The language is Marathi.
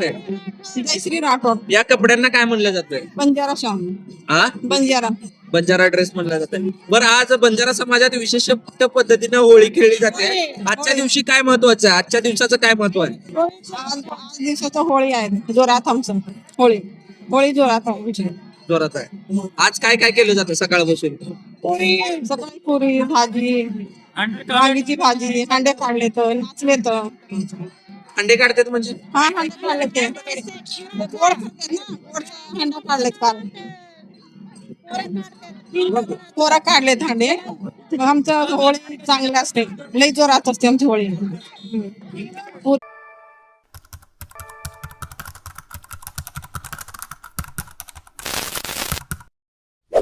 काय जयश्री राठोड. या कपड्यांना काय म्हणलं जातंय? बंजारा शाम हा बंजारा. बंजारा ड्रेस म्हणलं जातं बरं आज बंजारा समाजात विशेष पद्धतीनं होळी खेळली जाते. आजच्या दिवशी काय महत्वाचं आहे? आजच्या दिवसाचं काय महत्त्व आहे? आज पाच दिवसाचं होळी आहे. जोरात आमचं. होळी. होळी जोरात आमची. जोरात आहे. आज काय काय केलं जातं सकाळपासून? पुरी सकाळी पुरी भाजी. वांगीची भाजी अंडे काढले तर नाचले तर. अंडे काढतात म्हणजे? हा अंडे काढले ते. गोड खातात ना गोडचा अंडा काढलेत काल. पोरा काढलेत अंडे आमचं होळी चांगलं असते. लई जोरात असते आमची होळी.